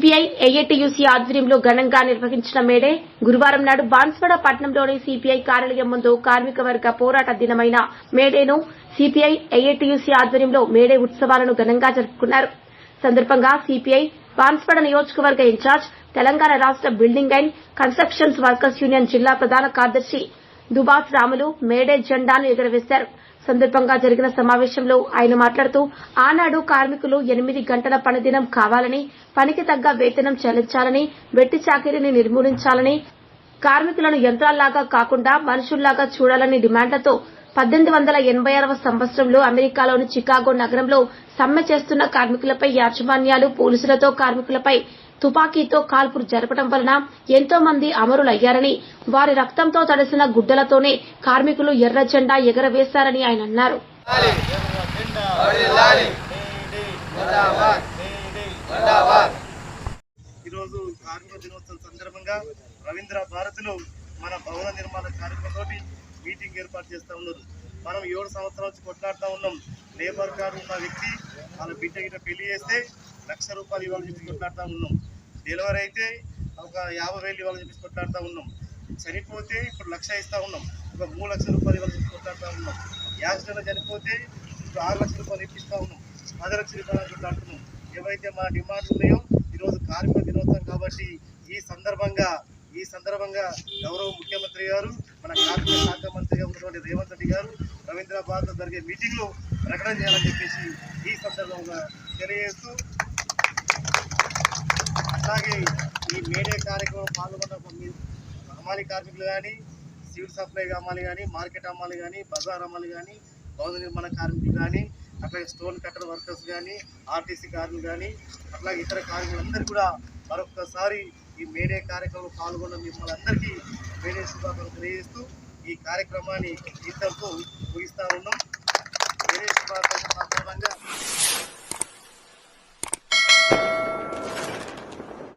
CPI AITUC ఆధ్వర్యంలో ఘనంగా నిర్వహించిన మేడే గురువారం నాడు బాన్స్వాడ పట్టణంలోని సిపిఐ కార్యాలయం ముందు కార్మిక వర్గ పోరాట దినమైన మేడేను సిపిఐ ఏఐటియుసి ఆధ్వర్యంలో మేడే ఉత్సవాలను ఘనంగా జరుపుకున్నారు. సందర్భంగా సిపిఐ బాన్స్వాడ నియోజకవర్గ ఇన్ఛార్జ్ తెలంగాణ రాష్ట building and constructions workers union జిల్లా ప్రధాన కార్యదర్శి దుబాస్ రాములు మేడే జెండాను ఎగురవేశారు. సందర్భంగా జరిగిన సమావేశంలో ఆయన మాట్లాడుతూ ఆనాడు కార్మికులు ఎనిమిది గంటల పనిదినం కావాలని పనికి తగ్గ వేతనం చెల్లించాలని వెట్టి చాకిరిని నిర్మూలించాలని కార్మికులను యంత్రాల్లాగా కాకుండా మనుషుల్లాగా చూడాలని డిమాండ్లతో పద్దెనిమిది వందల ఎనభై ఆరవ సంవత్సరంలో అమెరికాలోని చికాగో నగరంలో సమ్మె చేస్తున్న కార్మికులపై యాజమాన్యాలు పోలీసులతో కార్మికులపై తుపాకీతో కాల్పులు జరపడం వలన ఎంతో మంది అమరులయ్యారని వారి రక్తంతో తడిసిన గుడ్డలతోనే కార్మికులు ఎర్ర జెండా ఎగరవేశారని ఆయన అన్నారు. ఈరోజు కార్మిక దినోత్సవం సందర్భంగా రవీంద్ర భారతిలో మన భవన నిర్మాణ కార్మికులతోటి మీటింగ్ ఏర్పాటు చేస్తూ ఉన్నారు. మనం ఏడు సంవత్సరాల నుంచి కొట్లాడుతూ ఉన్నాం. లేబర్ కార్డు ఉన్న వ్యక్తి వాళ్ళ బిడ్డ గిట్ట పెళ్ళి చేస్తే లక్ష రూపాయలు ఇవ్వాలని చెప్పి కొట్లాడుతూ ఉన్నాం. డెలివరీ అయితే ఒక యాభై వేలు ఇవ్వాలని చెప్పి కొట్లాడుతూ ఉన్నాం. చనిపోతే ఇప్పుడు లక్ష ఇస్తూ ఉన్నాం. ఒక మూడు లక్షల రూపాయలు ఇవ్వాలని చెప్పి కొట్లాడుతూ ఉన్నాం. యాక్సిడెంట్ చనిపోతే ఇప్పుడు ఆరు లక్షల రూపాయలు ఇప్పిస్తూ ఉన్నాం. పది లక్షల రూపాయలు కొట్లాడుతున్నాం. ఏవైతే మా డిమాండ్లు ఉన్నాయో ఈరోజు కార్మిక దినోత్సవం కాబట్టి ఈ సందర్భంగా ఈ సందర్భంగా గౌరవ ముఖ్యమంత్రి గారు మన కార్మిక శాఖ మంత్రిగా ఉన్నటువంటి రేవంత్ రెడ్డి గారు రవీంద్రాబాద్లో జరిగే మీటింగ్లో ప్రకటన చేయాలని చెప్పేసి ఈ సందర్భంగా తెలియజేస్తూ అలాగే ఈ మేడే కార్యక్రమం పాల్గొన్న కొన్ని అమ్మాలి కార్మికులు కానీ సివిల్ సప్లై అమ్మాలి కానీ మార్కెట్ అమ్మాలి కానీ బజార్ అమ్మాలి కానీ భవన నిర్మాణ కార్మికులు కానీ అట్లాగే స్టోన్ కట్టర్ వర్కర్స్ కానీ ఆర్టీసీ కార్మికులు కానీ అట్లాగే ఇతర కార్మికులందరూ కూడా మరొకసారి ఈ మేడే కార్యక్రమంలో పాల్గొన్న మిమ్మల్ని అందరికీ మేడే శుభాకాంక్షలు తెలియజేస్తూ ఈ కార్యక్రమాన్ని ఇంతకు ముగిస్తా ఉన్నాం. మేడే శుభాకాంక్షలు సందర్భంగా